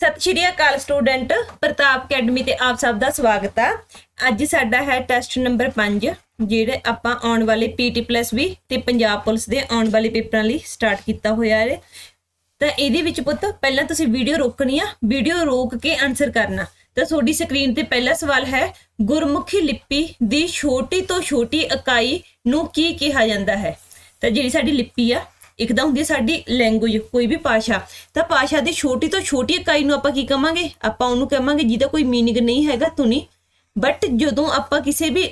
ਸਤਿ ਸ਼੍ਰੀ ਅਕਾਲ ਸਟੂਡੈਂਟ, ਪ੍ਰਤਾਪ ਅਕੈਡਮੀ ਤੇ ਆਪ ਸਭ ਦਾ ਸਵਾਗਤ ਆ। ਅੱਜ ਸਾਡਾ ਹੈ ਟੈਸਟ ਨੰਬਰ 5 ਜਿਹੜੇ ਆਪਾਂ ਆਉਣ ਵਾਲੇ ਪੀਟੀ ਪਲੱਸ ਵੀ ਤੇ ਪੰਜਾਬ ਪੁਲਿਸ ਦੇ ਆਉਣ ਵਾਲੇ ਪੇਪਰਾਂ ਲਈ ਸਟਾਰਟ ਕੀਤਾ ਹੋਇਆ ਹੈ। ਤਾਂ ਇਹਦੇ ਵਿੱਚ ਪੁੱਤ, ਪਹਿਲਾਂ ਤੁਸੀਂ ਵੀਡੀਓ ਰੋਕਣੀ ਆ, ਵੀਡੀਓ ਰੋਕ ਕੇ ਆਨਸਰ ਕਰਨਾ। ਤਾਂ ਤੁਹਾਡੀ ਸਕਰੀਨ ਤੇ ਪਹਿਲਾ ਸਵਾਲ ਹੈ, ਗੁਰਮੁਖੀ ਲਿਪੀ ਦੀ ਛੋਟੀ ਤੋਂ ਛੋਟੀ ਇਕਾਈ ਨੂੰ ਕੀ ਕਿਹਾ ਜਾਂਦਾ ਹੈ? ਤਾਂ ਜਿਹੜੀ ਸਾਡੀ ਲਿਪੀ ਆ ਇੱਕ ਹੁੰਦੀ ਹੈ ਸਾਡੀ ਲੈਂਗੁਏਜ ਕੋਈ ਵੀ ਭਾਸ਼ਾ। ਤਾਂ ਭਾਸ਼ਾ ਦੀ ਛੋਟੀ ਤੋਂ ਛੋਟੀ ਇਕਾਈ ਨੂੰ ਆਪਾਂ ਕੀ ਕਹਾਂਗੇ ਆਪਾਂ ਉਹਨੂੰ ਕਵਾਂਗੇ ਜਿਹਦਾ ਕੋਈ ਮੀਨਿੰਗ ਨਹੀਂ ਹੈਗਾ ਧੁਨੀ। ਬਟ ਜਦੋਂ ਆਪਾਂ ਕਿਸੇ ਵੀ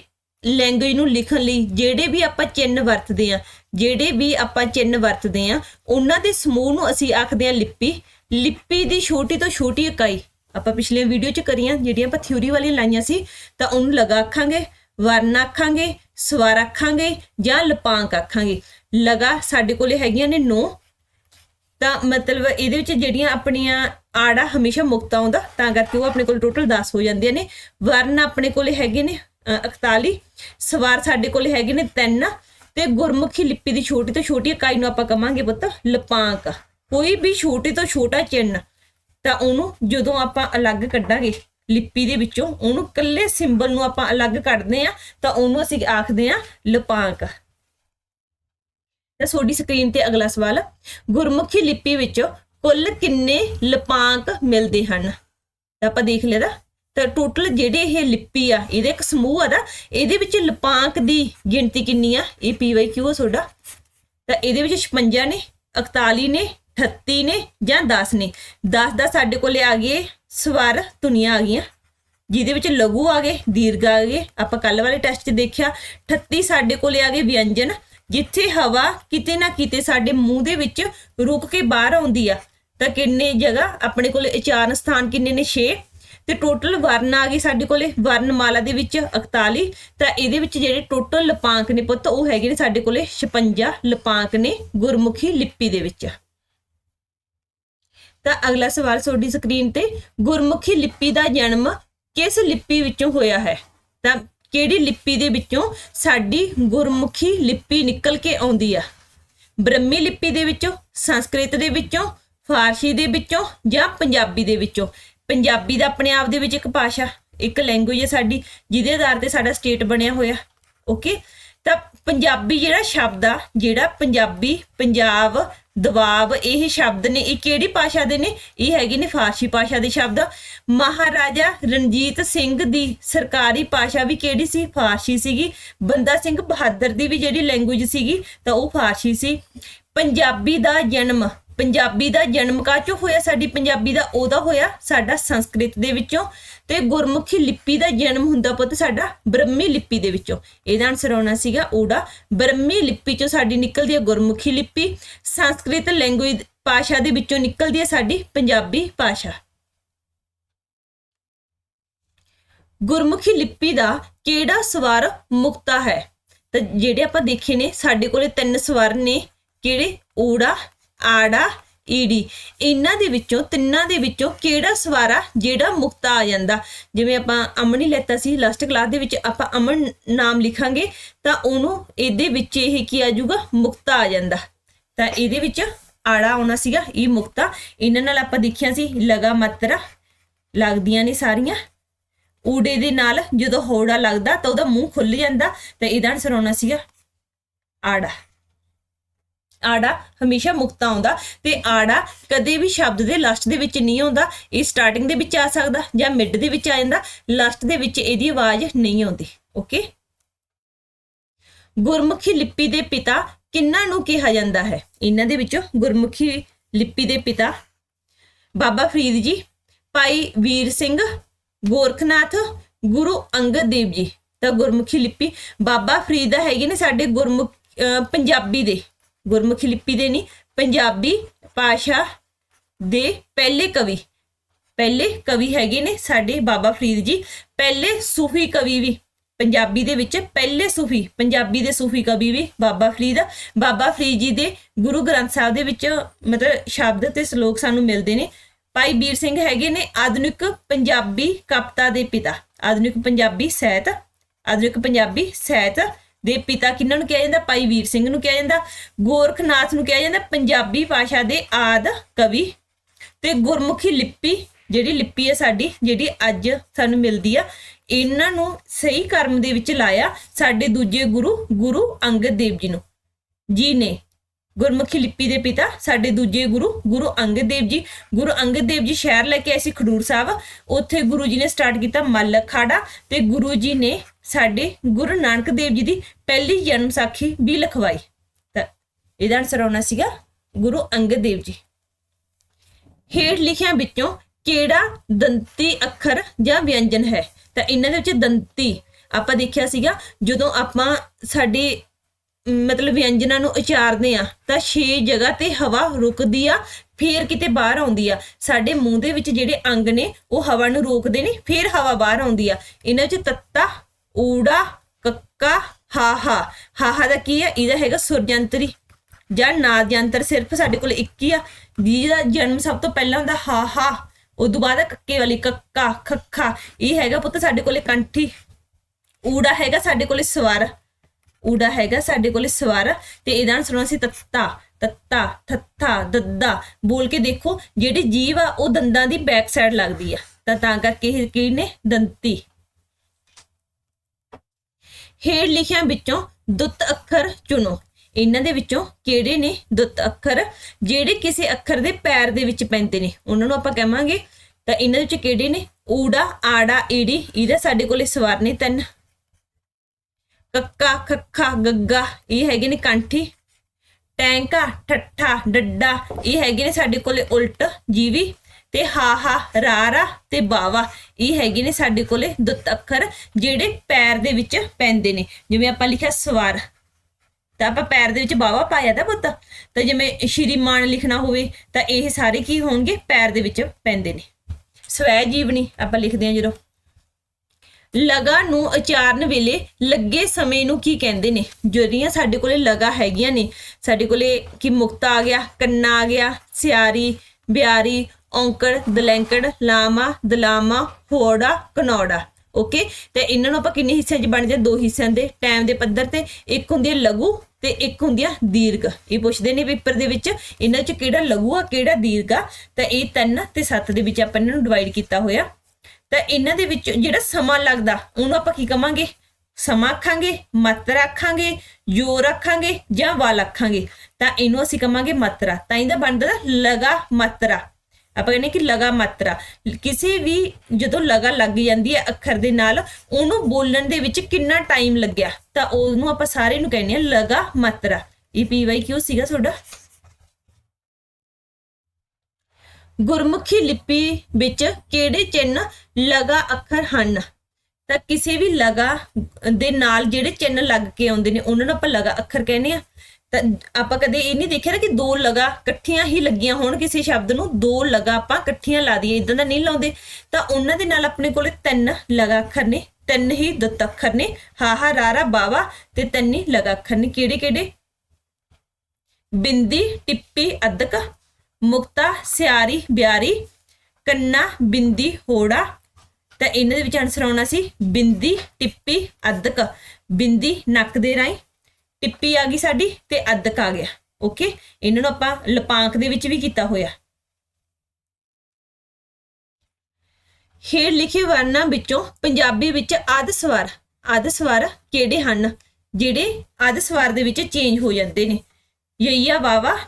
ਲੈਂਗੁਏਜ ਨੂੰ ਲਿਖਣ ਲਈ ਜਿਹੜੇ ਵੀ ਆਪਾਂ ਚਿੰਨ੍ਹ ਵਰਤਦੇ ਆ ਜਿਹੜੇ ਵੀ ਆਪਾਂ ਚਿੰਨ੍ਹ ਵਰਤਦੇ ਆ ਉਹਨਾਂ ਦੇ ਸਮੂਹ ਨੂੰ ਅਸੀਂ ਆਖਦੇ ਆ ਲਿਪੀ। ਲਿਪੀ ਦੀ ਛੋਟੀ ਤੋਂ ਛੋਟੀ ਇਕਾਈ। ਆਪਾਂ ਪਿਛਲੇ ਵੀਡੀਓ 'ਚ ਕਰੀਆਂ, ਜਿਹੜੀਆਂ ਆਪਾਂ ਥਿਊਰੀ ਵਾਲੀਆਂ ਲਾਈਆਂ ਸੀ, ਤਾਂ ਉਹਨੂੰ ਲਗਾ ਆਖਾਂਗੇ ਵਰਨ ਆਖਾਂਗੇ, ਸਵਰ ਆਖਾਂਗੇ ਜਾਂ ਲਪਾਂਕ ਆਖਾਂਗੇ। ਲਗਾ ਸਾਡੇ ਕੋਲੇ ਹੈਗੀਆਂ ਨੇ 9 ਤਾਂ ਮਤਲਬ ਇਹਦੇ ਵਿੱਚ ਜਿਹੜੀਆਂ ਆਪਣੀਆਂ ਆੜਾ ਹਮੇਸ਼ਾ ਮੁਕਤ ਆਉਂਦਾ ਤਾਂ ਕਰਕੇ ਉਹ ਆਪਣੇ ਕੋਲ ਟੋਟਲ 10 ਹੋ ਜਾਂਦੀਆਂ ਨੇ। ਵਰਨ ਆਪਣੇ ਕੋਲੇ ਹੈਗੇ ਨੇ ਅ, 41 ਸਵਾਰ ਸਾਡੇ ਕੋਲੇ ਹੈਗੇ ਨੇ 3 ਤੇ ਗੁਰਮੁਖੀ ਲਿਪੀ ਦੀ ਛੋਟੀ ਤੋਂ ਛੋਟੀ ਇਕਾਈ ਨੂੰ ਆਪਾਂ ਕਵਾਂਗੇ ਪੁੱਤ ਲਪਾਂਕ। ਕੋਈ ਵੀ ਛੋਟੀ ਤੋਂ ਛੋਟਾ ਚਿੰਨ ਤਾਂ ਉਹਨੂੰ ਜਦੋਂ ਆਪਾਂ ਅਲੱਗ ਕੱਢਾਂਗੇ ਲਿਪੀ ਦੇ ਵਿੱਚੋਂ ਉਹਨੂੰ ਕੱਲੇ ਸਿੰਬਲ ਨੂੰ ਆਪਾਂ ਅਲੱਗ ਕੱਢਦੇ ਆ ਤਾਂ ਉਹਨੂੰ ਅਸੀਂ ਆਖਦੇ ਆ ਲਪਾਂਕ। ਤਾਂ ਤੁਹਾਡੀ ਸਕਰੀਨ ਤੇ ਅਗਲਾ ਸਵਾਲ ਗੁਰਮੁਖੀ ਲਿਪੀ ਵਿੱਚੋਂ ਕੁੱਲ ਕਿੰਨੇ ਲਪਾਂਕ ਮਿਲਦੇ ਹਨ? ਤਾਂ ਆਪਾਂ ਦੇਖ ਲਿਆ ਦਾ ਤਾਂ ਟੋਟਲ ਜਿਹੜੇ ਇਹ ਲਿਪੀ ਆ, ਇਹਦੇ ਇੱਕ ਸਮੂਹ ਆ ਦਾ ਇਹਦੇ ਵਿੱਚ ਲਪਾਂਕ ਦੀ ਗਿਣਤੀ ਕਿੰਨੀ ਆ? ਇਹ ਪੀਵਾਈ ਕਿਉਂ ਆ ਤੁਹਾਡਾ। ਤਾਂ ਇਹਦੇ ਵਿੱਚ 56 ਨੇ 41 ਨੇ 38 ਨੇ ਜਾਂ 10 ਨੇ? 10 ਦਾ ਸਾਡੇ ਕੋਲੇ ਆ ਗਏ, ਸਵਰ ਧੁਨੀਆਂ ਆ ਗਈਆਂ। ਜਿਹਦੇ ਵਿੱਚ ਲਘੂ ਆ ਗਏ, ਦੀਰਘ ਆ ਗਏ। ਆਪਾਂ ਕੱਲ ਵਾਲੇ ਟੈਸਟ 'ਚ ਦੇਖਿਆ 38 ਸਾਡੇ ਕੋਲੇ ਆ ਗਏ ਵਿਅੰਜਨ ਜਿੱਥੇ ਹਵਾ ਕਿਤੇ ਨਾ ਕਿਤੇ ਸਾਡੇ ਮੂੰਹ ਦੇ ਵਿੱਚ ਰੁਕ ਕੇ ਬਾਹਰ ਆਉਂਦੀ ਆ, ਤਾਂ ਕਿੰਨੇ ਜਗ੍ਹਾ ਆਪਣੇ ਕੋਲ ਉਚਾਰਨ ਸਥਾਨ ਕਿੰਨੇ ਨੇ 6 ਤੇ ਟੋਟਲ ਵਰਨ ਆ ਗਏ ਸਾਡੇ ਕੋਲੇ, ਵਰਨਮਾਲਾ ਦੇ ਵਿੱਚ 41 ਤਾਂ ਇਹਦੇ ਵਿੱਚ ਜਿਹੜੇ ਟੋਟਲ ਲਪਾਂਕ ਨੇ ਪੁੱਤ, ਉਹ ਹੈਗੇ ਨੇ ਸਾਡੇ ਕੋਲੇ 56 ਲਪਾਂਕ ਨੇ ਗੁਰਮੁਖੀ ਲਿਪੀ ਦੇ ਵਿੱਚ। ਤਾਂ ਅਗਲਾ ਸਵਾਲ ਤੁਹਾਡੀ ਸਕਰੀਨ ਤੇ, ਗੁਰਮੁਖੀ ਲਿਪੀ ਦਾ ਜਨਮ ਕਿਸ ਲਿਪੀ ਵਿੱਚੋਂ ਹੋਇਆ ਹੈ? ਤਾਂ ਕਿਹੜੀ ਲਿਪੀ ਦੇ ਵਿੱਚੋਂ ਸਾਡੀ ਗੁਰਮੁਖੀ ਲਿਪੀ ਨਿਕਲ ਕੇ ਆਉਂਦੀ ਆ? ਬ੍ਰਹਮੀ ਲਿਪੀ ਦੇ ਵਿੱਚੋਂ, ਸੰਸਕ੍ਰਿਤ ਦੇ ਵਿੱਚੋਂ, ਫਾਰਸੀ ਦੇ ਵਿੱਚੋਂ ਜਾਂ ਪੰਜਾਬੀ ਦੇ ਵਿੱਚੋਂ? ਪੰਜਾਬੀ ਦਾ ਆਪਣੇ ਆਪ ਦੇ ਵਿੱਚ ਇੱਕ ਭਾਸ਼ਾ, ਇੱਕ ਲੈਂਗੁਏਜ ਹੈ ਸਾਡੀ, ਜਿਹਦੇ ਆਧਾਰ ਤੇ ਸਾਡਾ ਸਟੇਟ ਬਣਿਆ ਹੋਇਆ। ਓਕੇ ਤਾਂ ਪੰਜਾਬੀ ਜਿਹੜਾ ਸ਼ਬਦ ਆ, ਜਿਹੜਾ ਪੰਜਾਬੀ, ਪੰਜਾਬ ਦਬਾਬ ਇਹ ਸ਼ਬਦ ਨੇ, ਇਹ ਕਿਹੜੀ ਭਾਸ਼ਾ ਦੇ ਨੇ? ਇਹ ਹੈਗੇ ਨੇ ਫਾਰਸੀ ਭਾਸ਼ਾ ਦੇ ਸ਼ਬਦ। ਮਹਾਰਾਜਾ ਰਣਜੀਤ ਸਿੰਘ ਦੀ ਸਰਕਾਰੀ ਭਾਸ਼ਾ ਵੀ ਕਿਹੜੀ ਸੀ? ਫਾਰਸੀ ਸੀਗੀ। ਬੰਦਾ ਸਿੰਘ ਬਹਾਦਰ ਦੀ ਵੀ ਜਿਹੜੀ ਲੈਂਗੁਏਜ ਸੀਗੀ, ਤਾਂ ਉਹ ਫਾਰਸੀ ਸੀ। ਪੰਜਾਬੀ ਦਾ ਜਨਮ ਪੰਜਾਬੀ ਦਾ ਜਨਮ ਕਾਚੋਂ ਹੋਇਆ? ਸਾਡੀ ਪੰਜਾਬੀ ਦਾ ਉਹਦਾ ਹੋਇਆ, ਸਾਡਾ ਸੰਸਕ੍ਰਿਤ ਦੇ ਵਿੱਚੋਂ। ਤੇ ਗੁਰਮੁਖੀ ਲਿਪੀ ਦਾ ਜਨਮ ਹੁੰਦਾ ਪੁੱਤ ਸਾਡਾ ਬ੍ਰਹਮੀ ਲਿਪੀ ਦੇ ਵਿੱਚੋਂ। ਇਹਦਾ ਆਨਸਰ ਆਉਣਾ ਸੀਗਾ ਓੜਾ ਬ੍ਰਹਮੀ ਲਿਪੀ ਚੋਂ ਸਾਡੀ ਨਿਕਲਦੀ ਹੈ ਗੁਰਮੁਖੀ ਲਿਪੀ। ਸੰਸਕ੍ਰਿਤ ਲੈਂਗੁਏਜ ਭਾਸ਼ਾ ਦੇ ਵਿੱਚੋਂ ਨਿਕਲਦੀ ਹੈ ਸਾਡੀ ਪੰਜਾਬੀ ਭਾਸ਼ਾ। ਗੁਰਮੁਖੀ ਲਿਪੀ ਦਾ ਕਿਹੜਾ ਸਵਰ ਮੁਕਤਾ ਹੈ? ਤਾਂ ਜਿਹੜੇ ਆਪਾਂ ਦੇਖੇ ਨੇ, ਸਾਡੇ ਕੋਲੇ ਤਿੰਨ ਸਵਰ ਨੇ। ਕਿਹੜੇ? ਊੜਾ ਆੜਾ, ਈੜੀ। ਇਹਨਾਂ ਦੇ ਵਿੱਚੋਂ, ਤਿੰਨਾਂ ਦੇ ਵਿੱਚੋਂ ਕਿਹੜਾ ਸਵਾਰਾ, ਜਿਹੜਾ ਮੁਕਤਾ ਆ ਜਾਂਦਾ? ਜਿਵੇਂ ਆਪਾਂ ਅਮਨ ਹੀ ਲੈਤਾ ਸੀ ਲਾਸਟ ਕਲਾਸ ਦੇ ਵਿੱਚ ਆਪਾਂ ਅਮਨ ਨਾਮ ਲਿਖਾਂਗੇ, ਤਾਂ ਉਹਨੂੰ ਇਹਦੇ ਵਿੱਚ ਇਹ ਕੀ ਆ ਜਾਊਗਾ? ਮੁਕਤਾ ਆ ਜਾਂਦਾ। ਤਾਂ ਇਹਦੇ ਵਿੱਚ ਆੜਾ ਆਉਣਾ ਸੀਗਾ, ਇਹ ਮੁਕਤਾ ਇਹਨਾਂ ਨਾਲ ਆਪਾਂ ਦੇਖਿਆ ਸੀ, ਲਗਾ ਮਾਤਰਾ ਲੱਗਦੀਆਂ ਨੇ ਸਾਰੀਆਂ। ਊੜੇ ਦੇ ਨਾਲ ਜਦੋਂ ਹੋੜਾ ਲੱਗਦਾ ਤਾਂ ਉਹਦਾ ਮੂੰਹ ਖੁੱਲ ਜਾਂਦਾ, ਤਾਂ ਇਹਦਾ ਆਨਸਰ ਆਉਣਾ ਸੀਗਾ, ਆੜਾ। ਆੜਾ ਹਮੇਸ਼ਾ ਮੁਕਤ ਆਉਂਦਾ ਤੇ ਆੜਾ ਕਦੇ ਵੀ ਸ਼ਬਦ ਦੇ ਲਾਸਟ ਦੇ ਵਿੱਚ ਨਹੀਂ ਆਉਂਦਾ, ਇਹ ਸਟਾਰਟਿੰਗ ਦੇ ਵਿੱਚ ਆ ਸਕਦਾ ਜਾਂ ਮਿਡ ਦੇ ਵਿੱਚ ਆ ਜਾਂਦਾ ਲਾਸਟ ਦੇ ਵਿੱਚ ਇਹਦੀ ਆਵਾਜ਼ ਨਹੀਂ ਆਉਂਦੀ ਓਕੇ ਗੁਰਮੁਖੀ ਲਿਪੀ ਦੇ ਪਿਤਾ ਕਿੰਨਾਂ ਨੂੰ ਕਿਹਾ ਜਾਂਦਾ ਹੈ? ਇਹਨਾਂ ਦੇ ਵਿੱਚੋਂ ਗੁਰਮੁਖੀ ਲਿਪੀ ਦੇ ਪਿਤਾ ਬਾਬਾ ਫਰੀਦ ਜੀ, ਭਾਈ ਵੀਰ ਸਿੰਘ, ਗੋਰਖਨਾਥ, ਗੁਰੂ ਅੰਗਦ ਦੇਵ ਜੀ, ਤਾਂ ਗੁਰਮੁਖੀ ਲਿਪੀ ਬਾਬਾ ਫਰੀਦ ਦਾ ਹੈਗੇ ਨੇ ਸਾਡੇ ਗੁਰਮੁਖ ਅਹ ਪੰਜਾਬੀ ਦੇ। ਗੁਰਮੁਖੀ ਲਿਪੀ ਦੇ ਨਹੀਂ ਪੰਜਾਬੀ ਭਾਸ਼ਾ ਦੇ ਪਹਿਲੇ ਕਵੀ। ਪਹਿਲੇ ਕਵੀ ਹੈਗੇ ਨੇ ਸਾਡੇ ਬਾਬਾ ਫਰੀਦ ਜੀ। ਪਹਿਲੇ ਸੂਫੀ ਕਵੀ ਵੀ, ਪੰਜਾਬੀ ਦੇ ਵਿੱਚ ਪਹਿਲੇ ਸੂਫੀ, ਪੰਜਾਬੀ ਦੇ ਸੂਫੀ ਕਵੀ ਵੀ ਬਾਬਾ ਫਰੀਦ ਬਾਬਾ ਫਰੀਦ ਜੀ ਦੇ ਗੁਰੂ ਗ੍ਰੰਥ ਸਾਹਿਬ ਦੇ ਵਿੱਚ ਮਤਲਬ ਸ਼ਬਦ ਤੇ ਸ਼ਲੋਕ ਸਾਨੂੰ ਮਿਲਦੇ ਨੇ। ਭਾਈ ਵੀਰ ਸਿੰਘ ਹੈਗੇ ਨੇ ਆਧੁਨਿਕ ਪੰਜਾਬੀ ਕਵਿਤਾ ਦੇ ਪਿਤਾ। ਆਧੁਨਿਕ ਪੰਜਾਬੀ ਸਾਹਿਤ, ਆਧੁਨਿਕ ਪੰਜਾਬੀ ਸਾਹਿਤ ਦੇ ਪਿਤਾ ਕਿਹਨਾਂ ਨੂੰ ਕਿਹਾ ਜਾਂਦਾ? ਭਾਈ ਵੀਰ ਸਿੰਘ ਨੂੰ ਕਿਹਾ ਜਾਂਦਾ। ਗੋਰਖਨਾਥ ਨੂੰ ਕਿਹਾ ਜਾਂਦਾ। ਪੰਜਾਬੀ ਭਾਸ਼ਾ ਦੇ ਆਦ ਕਵੀ ਤੇ ਗੁਰਮੁਖੀ ਲਿਪੀ ਜਿਹੜੀ ਲਿਪੀ ਹੈ ਸਾਡੀ, ਜਿਹੜੀ ਅੱਜ ਸਾਨੂੰ ਮਿਲਦੀ ਆ, ਇਹਨਾਂ ਨੂੰ ਸਹੀ ਕਰਮ ਦੇ ਵਿੱਚ ਲਾਇਆ ਸਾਡੇ ਦੂਜੇ ਗੁਰੂ ਗੁਰੂ ਅੰਗਦ ਦੇਵ ਜੀ ਨੂੰ। ਜੀ ਨੇ ਗੁਰਮੁਖੀ ਲਿਪੀ ਦੇ ਪਿਤਾ ਸਾਡੇ ਦੂਜੇ ਗੁਰੂ ਗੁਰੂ ਅੰਗਦ ਦੇਵ ਜੀ। ਗੁਰੂ ਅੰਗਦ ਦੇਵ ਜੀ ਸ਼ਹਿਰ ਲੈ ਕੇ ਆਏ ਸੀ ਖਡੂਰ ਸਾਹਿਬ। ਉੱਥੇ ਗੁਰੂ ਜੀ ਨੇ ਸਟਾਰਟ ਕੀਤਾ ਮੱਲ ਅਖਾੜਾ ਤੇ ਗੁਰੂ ਜੀ ਨੇ ਸਾਡੇ ਗੁਰੂ ਨਾਨਕ ਦੇਵ ਜੀ ਦੀ ਪਹਿਲੀ ਜਨਮ ਸਾਖੀ ਵੀ ਲਿਖਵਾਈ। ਤਾਂ ਇਹਦਾ ਆਨਸਰ ਆਉਣਾ ਸੀਗਾ ਗੁਰੂ ਅੰਗਦ ਦੇਵ ਜੀ। ਹੇਠ ਲਿਖਿਆਂ ਵਿੱਚੋਂ ਕਿਹੜਾ ਦੰਤੀ ਅੱਖਰ ਜਾਂ ਵਿਅੰਜਨ ਹੈ? ਤਾਂ ਇਹਨਾਂ ਦੇ ਵਿੱਚ ਦੰਤੀ ਆਪਾਂ ਦੇਖਿਆ ਸੀਗਾ, ਜਦੋਂ ਆਪਾਂ ਸਾਡੇ ਮਤਲਬ ਵਿਅੰਜਨਾਂ ਨੂੰ ਉਚਾਰਦੇ ਆ, ਤਾਂ ਛੇ ਜਗ੍ਹਾ ਤੇ ਹਵਾ ਰੁਕਦੀ ਆ, ਫੇਰ ਕਿਤੇ ਬਾਹਰ ਆਉਂਦੀ ਆ। ਸਾਡੇ ਮੂੰਹ ਦੇ ਵਿੱਚ ਜਿਹੜੇ ਅੰਗ ਨੇ, ਉਹ ਹਵਾ ਨੂੰ ਰੋਕਦੇ ਨੇ, ਫੇਰ ਹਵਾ ਬਾਹਰ ਆਉਂਦੀ ਆ। ਇਹਨਾਂ 'ਚ ਤੱਤਾ, ਊੜਾ, ਕੱਕਾ, ਹਾਹਾ। ਹਾਹਾ ਦਾ ਕੀ ਆ? ਇਹਦਾ ਹੈਗਾ ਸੁਰਜੰਤਰੀ। ਜਾਂ ਨਾਦ ਯੰਤਰ ਸਿਰਫ ਸਾਡੇ ਕੋਲ ਇੱਕ ਹੀ ਆ। ਜਿਹਦਾ ਜਨਮ ਸਭ ਤੋਂ ਪਹਿਲਾਂ ਹੁੰਦਾ ਹਾਹਾ। ਹਾ ਉਦੋਂ ਬਾਅਦ ਕੱਕੇ ਵਾਲੀ ਕੱਕਾ, ਖੱਖਾ। ਇਹ ਹੈਗਾ ਪੁੱਤ ਸਾਡੇ ਕੋਲੇ ਕੰਠੀ। ਊੜਾ ਹੈਗਾ ਸਾਡੇ ਕੋਲੇ ਸਵਰ। ਊੜਾ ਹੈਗਾ ਸਾਡੇ ਕੋਲੇ ਸਵਰ ਤੇ ਇਹਦਾ ਆਨਸਰ ਅਸੀਂ ਤੱਤਾ ਤੱਤਾ, ਥੱਥਾ, ਦੱਦਾ। ਬੋਲ ਕੇ ਦੇਖੋ, ਜਿਹੜੀ ਜੀਵ ਆ, ਉਹ ਦੰਦਾਂ ਦੀ ਬੈਕ ਸਾਈਡ ਲੱਗਦੀ ਆ। ਤਾਂ ਤਾਂ ਕਰਕੇ ਇਹ ਕੀ ਨੇ? ਦੰਤੀ। ਹੇਠ ਲਿਖਿਆਂ ਵਿੱਚੋਂ ਦੁੱਤ ਅੱਖਰ ਚੁਣੋ। ਇਹਨਾਂ ਦੇ ਵਿੱਚੋਂ ਕਿਹੜੇ ਨੇ ਦੁੱਤ ਅੱਖਰ? ਜਿਹੜੇ ਕਿਸੇ ਅੱਖਰ ਦੇ ਪੈਰ ਦੇ ਵਿੱਚ ਪੈਂਦੇ ਨੇ। ਉਹਨਾਂ ਨੂੰ ਆਪਾਂ ਕਹਾਂਗੇ ਤਾਂ ਇਹਨਾਂ ਦੇ ਵਿੱਚ ਕਿਹੜੇ ਨੇ? ਊੜਾ, ਆੜਾ, ਈੜੀ। ਇਹਦੇ ਸਾਡੇ ਕੋਲੇ ਸਵਾਰ ਨੇ ਤਿੰਨ। ਕੱਕਾ, ਖੱਖਾ, ਗੱਗਾ, ਇਹ ਹੈਗੇ ਨੇ ਕੰਠੀ। ਟੈਂਕਾ, ਠੱਠਾ, ਡੱਡਾ, ਇਹ ਹੈਗੇ ਨੇ ਸਾਡੇ ਕੋਲੇ ਉਲਟ ਜੀਵੀ ਤੇ ਹਾਹਾ, ਰਾਰਾ ਤੇ ਬਾਵਾ। ਇਹ ਹੈਗੇ ਨੇ ਸਾਡੇ ਕੋਲੇ ਦੁੱਤ ਅੱਖਰ ਜਿਹੜੇ ਪੈਰ ਦੇ ਵਿੱਚ ਪੈਂਦੇ ਨੇ। ਜਿਵੇਂ ਆਪਾਂ ਲਿਖਿਆ ਸਵਾਰ। ਤਾਂ ਆਪਾਂ ਪੈਰ ਦੇ ਵਿੱਚ ਬਾਵਾ ਪਾਇਆ ਦਾ ਪੁੱਤ। ਤਾਂ ਜਿਵੇਂ ਸ਼੍ਰੀਮਾਨ ਲਿਖਣਾ ਹੋਵੇ, ਤਾਂ ਇਹ ਸਾਰੇ ਕੀ ਹੋਣਗੇ? ਪੈਰ ਦੇ ਵਿੱਚ ਪੈਂਦੇ ਨੇ। ਸਵੈ ਜੀਵਨੀ ਆਪਾਂ ਲਿਖਦੇ ਹਾਂ ਜਦੋਂ। ਲਗਾ ਨੂੰ ਉਚਾਰਨ ਵੇਲੇ ਲੱਗੇ ਸਮੇਂ ਨੂੰ ਕੀ ਕਹਿੰਦੇ ਨੇ? ਜਿਹੜੀਆਂ ਸਾਡੇ ਕੋਲੇ ਲਗਾ ਹੈਗੀਆਂ ਨੇ, ਸਾਡੇ ਕੋਲੇ ਕੀ ਮੁਕਤਾ ਆ ਗਿਆ, ਕੰਨਾ ਆ ਗਿਆ, ਸਿਆਰੀ, ਬਿਆਰੀ, ਔਂਕੜ, ਦਲੈਂਕੜ, ਲਾਮਾ, ਦਲਾਮਾ, ਹੋੜਾ, ਕਨੌੜਾ। ਓਕੇ? ਤੇ ਇਹਨਾਂ ਨੂੰ ਆਪਾਂ ਕਿੰਨੇ ਹਿੱਸਿਆਂ 'ਚ ਬਣ ਜਾਂਦੇ? ਦੋ ਹਿੱਸਿਆਂ ਦੇ, ਟਾਈਮ ਦੇ ਪੱਧਰ ਤੇ। ਇੱਕ ਹੁੰਦੀ ਹੈ ਲਘੂ ਤੇ ਇੱਕ ਹੁੰਦੀ ਆ ਦੀਰਘ। ਇਹ ਪੁੱਛਦੇ ਨੇ ਪੇਪਰ ਦੇ ਵਿੱਚ, ਇਹਨਾਂ 'ਚ ਕਿਹੜਾ ਲਘੂ ਆ, ਕਿਹੜਾ ਦੀਰਘ ਆ? ਤਾਂ ਇਹ ਤਿੰਨ ਤੇ ਸੱਤ ਦੇ ਵਿੱਚ ਆਪਾਂ ਇਹਨਾਂ ਨੂੰ ਡਿਵਾਈਡ ਕੀਤਾ ਹੋਇਆ। ਤਾਂ ਇਹਨਾਂ ਦੇ ਵਿੱਚ ਜਿਹੜਾ ਸਮਾਂ ਲੱਗਦਾ, ਉਹਨੂੰ ਆਪਾਂ ਕੀ ਕਵਾਂਗੇ? ਸਮਾਂ ਆਖਾਂਗੇ, ਮਾਤਰਾ ਆਖਾਂਗੇ, ਜੋਰ ਆਖਾਂਗੇ ਜਾਂ ਵਾਲ ਆਖਾਂਗੇ। ਤਾਂ ਇਹਨੂੰ ਅਸੀਂ ਕਵਾਂਗੇ ਮਾਤਰਾ। ਤਾਂ ਇਹਦਾ ਬਣਦਾ ਲਗਾ ਮਾਤਰਾ। ਆਪਾਂ ਕਹਿੰਦੇ ਕਿ ਲਗਾ ਮਾਤਰਾ। ਕਿਸੇ ਵੀ ਜਦੋਂ ਲਗਾ ਲੱਗ ਜਾਂਦੀ ਹੈ ਅੱਖਰ ਦੇ ਨਾਲ, ਉਹਨੂੰ ਬੋਲਣ ਦੇ ਵਿੱਚ ਕਿੰਨਾ ਟਾਈਮ ਲੱਗਿਆ? ਤਾਂ ਉਹਨੂੰ ਆਪਾਂ ਸਾਰੇ ਨੂੰ ਕਹਿੰਦੇ ਆ ਲਗਾ ਮਾਤਰਾ। ਇਹ ਪੀਵਾਈ ਕਿਉਂ ਸੀਗਾ ਤੁਹਾਡਾ? ਗੁਰਮੁਖੀ ਲਿਪੀ ਵਿੱਚ ਕਿਹੜੇ ਚਿੰਨ ਲਗਾ ਅੱਖਰ ਹਨ? ਤਾਂ ਕਿਸੇ ਵੀ ਲਗਾ ਦੇ ਨਾਲ ਜਿਹੜੇ ਚਿੰਨ ਲੱਗ ਕੇ ਆਉਂਦੇ ਨੇ, ਉਹਨਾਂ ਨੂੰ ਆਪਾਂ ਲਗਾ ਅੱਖਰ ਕਹਿੰਦੇ ਆ ਤਾਂ ਆਪਾਂ ਕਦੇ ਇਹ ਨਹੀਂ ਦੇਖਿਆ ਨਾ ਕਿ ਦੋ ਲਗਾ ਇਕੱਠੀਆਂ ਹੀ ਲੱਗੀਆਂ ਹੋਣ ਕਿਸੇ ਸ਼ਬਦ ਨੂੰ? ਦੋ ਲਗਾ ਆਪਾਂ ਇਕੱਠੀਆਂ ਲਾ ਦਈਏ ਇਦਾਂ ਦਾ ਨਹੀਂ ਲਾਉਂਦੇ। ਤਾਂ ਉਹਨਾਂ ਦੇ ਨਾਲ ਆਪਣੇ ਕੋਲੇ ਤਿੰਨ ਲਗਾ ਅੱਖਰ ਨੇ, ਤਿੰਨ ਹੀ ਦੁੱਤ ਅੱਖਰ ਨੇ ਹਾਹਾ ਰਾਰਾ ਬਾਵਾ ਤੇ ਤਿੰਨ ਹੀ ਲਗਾ ਅੱਖਰ ਨੇ। ਕਿਹੜੇ ਕਿਹੜੇ? ਬਿੰਦੀ, ਟਿੱਪੀ, ਅਦਕ ਮੁਕਤਾ, ਸਿਆਰੀ, ਬਿਆਰੀ, ਕੰਨਾ, ਬਿੰਦੀ, ਹੋੜਾ। ਤਾਂ ਇਹਨਾਂ ਦੇ ਵਿੱਚ ਆਨਸਰ ਆਉਣਾ ਸੀ, ਬਿੰਦੀ, ਟਿੱਪੀ, ਅਦਕ। ਬਿੰਦੀ ਨੱਕ ਦੇ ਰਾਈ ਟਿੱਪੀ ਆ ਗਈ ਸਾਡੀ ਤੇ ਅਦਕ ਆ ਗਿਆ। ਓਕੇ ਇਹਨਾਂ ਨੂੰ ਆਪਾਂ ਲਪਾਂਕ ਦੇ ਵਿੱਚ ਵੀ ਕੀਤਾ ਹੋਇਆ। ਹੇਠ ਲਿਖੇ ਵਰਣਾਂ ਵਿੱਚੋਂ ਪੰਜਾਬੀ ਵਿੱਚ ਆਦ ਸਵਰ। ਆਦ ਸਵਰ ਕਿਹੜੇ ਹਨ? ਜਿਹੜੇ ਆਦ ਸਵਰ ਦੇ ਵਿੱਚ ਚੇਂਜ ਹੋ ਜਾਂਦੇ ਨੇ। ਯਈਆ ਵਾਵਾ